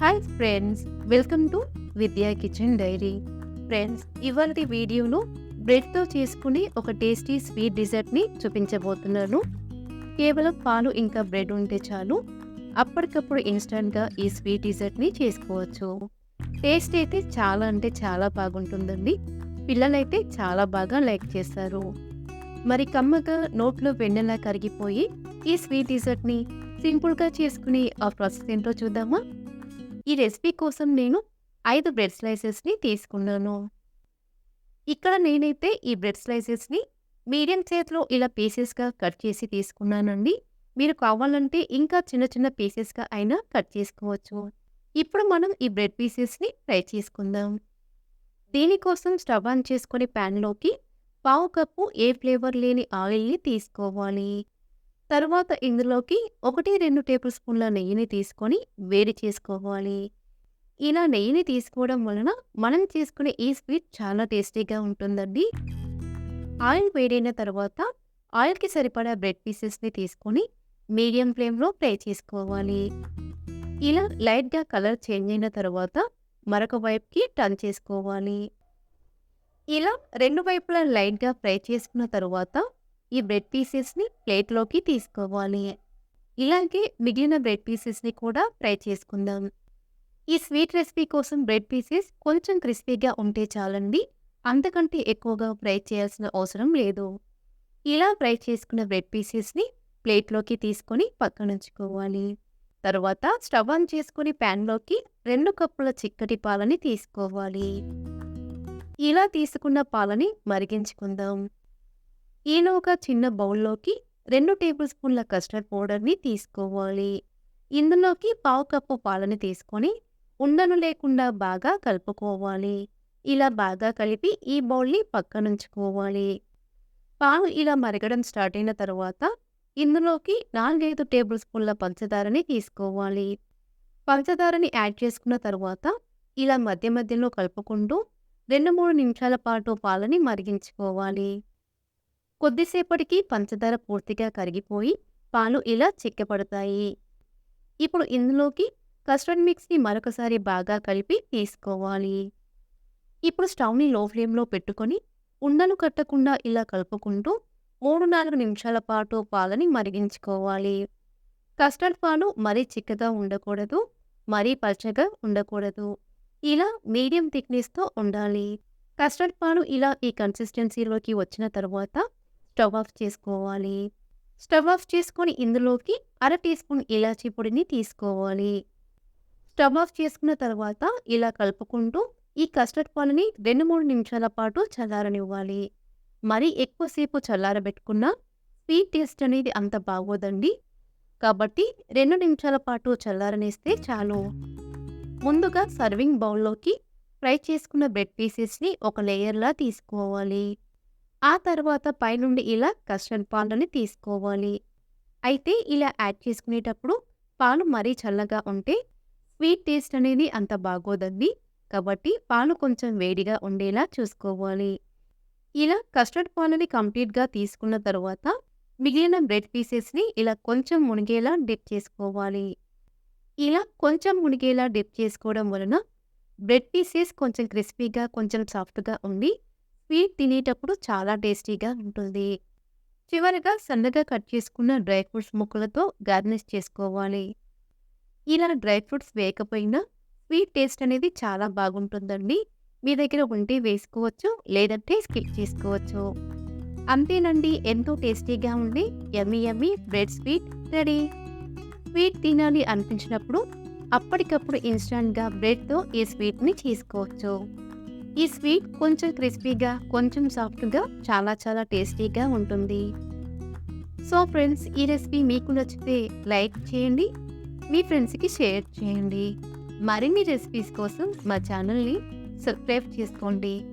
Hi friends welcome to Vidya kitchen diary friends ఇవాళ వీడియోలో బ్రెడ్తో చేసుకుని ఒక టేస్టీ స్వీట్ డిజర్ట్ని చూపించబోతున్నాను. కేవలం పాలు ఇంకా బ్రెడ్ ఉంటే చాలు. అప్పటికప్పుడు ఇన్స్టంట్గా ఈ స్వీట్ డిజర్ట్ని చేసుకోవచ్చు. టేస్ట్ అయితే చాలా అంటే చాలా బాగుంటుందండి. పిల్లలైతే చాలా బాగా లైక్ చేస్తారు. మరి కమ్మగా నోట్లో వెన్నెలా కరిగిపోయి ఈ స్వీట్ డిజర్ట్ని సింపుల్గా చేసుకుని ఆ ప్రాసెస్ ఏంటో చూద్దామా? ఈ రెసిపీ కోసం నేను ఐదు బ్రెడ్ స్లైసెస్ని తీసుకున్నాను. ఇక్కడ నేనైతే ఈ బ్రెడ్ స్లైసెస్ని మీడియం సైజ్లో ఇలా పీసెస్గా కట్ చేసి తీసుకున్నానండి. మీరు కావాలంటే ఇంకా చిన్న చిన్న పీసెస్గా అయినా కట్ చేసుకోవచ్చు. ఇప్పుడు మనం ఈ బ్రెడ్ పీసెస్ని ఫ్రై చేసుకుందాం. దీనికోసం స్టవ్ ఆన్ చేసుకొని ప్యాన్లోకి పావు కప్పు ఏ ఫ్లేవర్ లేని ఆయిల్ని తీసుకోవాలి. తర్వాత ఇందులోకి ఒకటి రెండు టేబుల్ స్పూన్ల నెయ్యిని తీసుకొని వేడి చేసుకోవాలి. ఇలా నెయ్యిని తీసుకోవడం వలన మనం చేసుకునే ఈ స్వీట్ చాలా టేస్టీగా ఉంటుందండి. ఆయిల్ వేడైన తర్వాత ఆయిల్కి సరిపడా బ్రెడ్ పీసెస్ని తీసుకొని మీడియం ఫ్లేమ్లో ఫ్రై చేసుకోవాలి. ఇలా లైట్గా కలర్ చేంజ్ అయిన తర్వాత మరొక వైపుకి టర్న్ చేసుకోవాలి. ఇలా రెండు వైపులా లైట్గా ఫ్రై చేసుకున్న తర్వాత ఈ బ్రెడ్ పీసెస్ని ప్లేట్లోకి తీసుకోవాలి. ఇలాగే మిగిలిన బ్రెడ్ పీసెస్ని కూడా ఫ్రై చేసుకుందాం. ఈ స్వీట్ రెసిపీ కోసం బ్రెడ్ పీసెస్ కొంచెం క్రిస్పీగా ఉంటే చాలండి. అంతకంటే ఎక్కువగా ఫ్రై చేయాల్సిన అవసరం లేదు. ఇలా ఫ్రై చేసుకున్న బ్రెడ్ పీసెస్ని ప్లేట్లోకి తీసుకొని పక్కనుంచుకోవాలి తర్వాత స్టవ్ ఆన్ చేసుకుని ప్యాన్లోకి రెండు కప్పుల చిక్కటి పాలని తీసుకోవాలి. ఇలా తీసుకున్న పాలని మరిగించుకుందాం. ఈలోగా చిన్న బౌల్లోకి రెండు టేబుల్ స్పూన్ల కస్టర్డ్ పౌడర్ని తీసుకోవాలి. ఇందులోకి పావు కప్పు పాలని తీసుకొని ఉండను లేకుండా బాగా కలుపుకోవాలి. ఇలా బాగా కలిపి ఈ బౌల్ని పక్కనుంచుకోవాలి. పాలు ఇలా మరగడం స్టార్ట్ అయిన తర్వాత ఇందులోకి నాలుగైదు టేబుల్ స్పూన్ల పంచదారని తీసుకోవాలి. పంచదారని యాడ్ చేసుకున్న తర్వాత ఇలా మధ్య మధ్యలో కలుపుకుంటూ రెండు మూడు నిమిషాల పాటు పాలని మరిగించుకోవాలి. కొద్దిసేపటికి పంచదార పూర్తిగా కరిగిపోయి పాలు ఇలా చిక్కపడతాయి ఇప్పుడు ఇందులోకి కస్టర్డ్ మిక్స్ని మరొకసారి బాగా కలిపి తీసుకోవాలి. ఇప్పుడు స్టవ్ని లో ఫ్లేమ్లో పెట్టుకొని ఉండలు కట్టకుండా ఇలా కలుపుకుంటూ మూడు నాలుగు నిమిషాల పాటు పాలని మరిగించుకోవాలి. కస్టర్డ్ పాలు మరీ చిక్కగా ఉండకూడదు మరీ పల్చగా ఉండకూడదు. ఇలా మీడియం థిక్నెస్తో ఉండాలి. కస్టర్డ్ పాలు ఇలా ఈ కన్సిస్టెన్సీలోకి వచ్చిన తర్వాత స్టవ్ ఆఫ్ చేసుకోవాలి. స్టవ్ ఆఫ్ చేసుకొని ఇందులోకి అర టీ స్పూన్ ఇలాచీ పొడిని తీసుకోవాలి. స్టవ్ ఆఫ్ చేసుకున్న తర్వాత ఇలా కలుపుకుంటూ ఈ కస్టర్డ్ పాలని రెండు మూడు నిమిషాల పాటు చల్లారనివ్వాలి. మరీ ఎక్కువసేపు చల్లారబెట్టుకున్న స్వీట్ టేస్ట్ అనేది అంత బాగోదండి. కాబట్టి రెండు నిమిషాల పాటు చల్లారనిస్తే చాలు. ముందుగా సర్వింగ్ బౌల్లోకి ఫ్రై చేసుకున్న బ్రెడ్ పీసెస్ని ఒక లేయర్లా తీసుకోవాలి. ఆ తర్వాత పైనుండి ఇలా కస్టర్డ్ పాలని తీసుకోవాలి. అయితే ఇలా యాడ్ చేసుకునేటప్పుడు పాలు మరీ చల్లగా ఉంటే స్వీట్ టేస్ట్ అనేది అంత బాగోదండి. కాబట్టి పాలు కొంచెం వేడిగా ఉండేలా చూసుకోవాలి. ఇలా కస్టర్డ్ పాలని కంప్లీట్గా తీసుకున్న తర్వాత మిగిలిన బ్రెడ్ పీసెస్ని ఇలా కొంచెం మునిగేలా డిప్ చేసుకోవాలి. ఇలా కొంచెం మునిగేలా డిప్ చేసుకోవడం వలన బ్రెడ్ పీసెస్ కొంచెం క్రిస్పీగా కొంచెం సాఫ్ట్గా ఉండి స్వీట్ తినేటప్పుడు చాలా టేస్టీగా ఉంటుంది. చివరిగా సన్నగా కట్ చేసుకున్న డ్రై ఫ్రూట్స్ ముక్కలతో గార్నిష్ చేసుకోవాలి. ఇలా డ్రై ఫ్రూట్స్ వేయకపోయినా స్వీట్ టేస్ట్ అనేది చాలా బాగుంటుందండి. మీ దగ్గర ఉంటే వేసుకోవచ్చు లేదంటే స్కిప్ చేసుకోవచ్చు. అంతేనండి ఎంతో టేస్టీగా ఉండి ఎమ్మి ఎమ్మి బ్రెడ్ స్వీట్ రెడీ. స్వీట్ తినాలి అనిపించినప్పుడు అప్పటికప్పుడు ఇన్స్టాంట్గా బ్రెడ్తో ఈ స్వీట్ని చేసుకోవచ్చు. ఈ స్వీట్ కొంచెం క్రిస్పీగా కొంచెం సాఫ్ట్గా చాలా చాలా టేస్టీగా ఉంటుంది. సో ఫ్రెండ్స్ ఈ రెసిపీ మీకు నచ్చితే లైక్ చేయండి మీ ఫ్రెండ్స్కి షేర్ చేయండి. మరిన్ని రెసిపీస్ కోసం మా ఛానల్ని సబ్స్క్రైబ్ చేసుకోండి.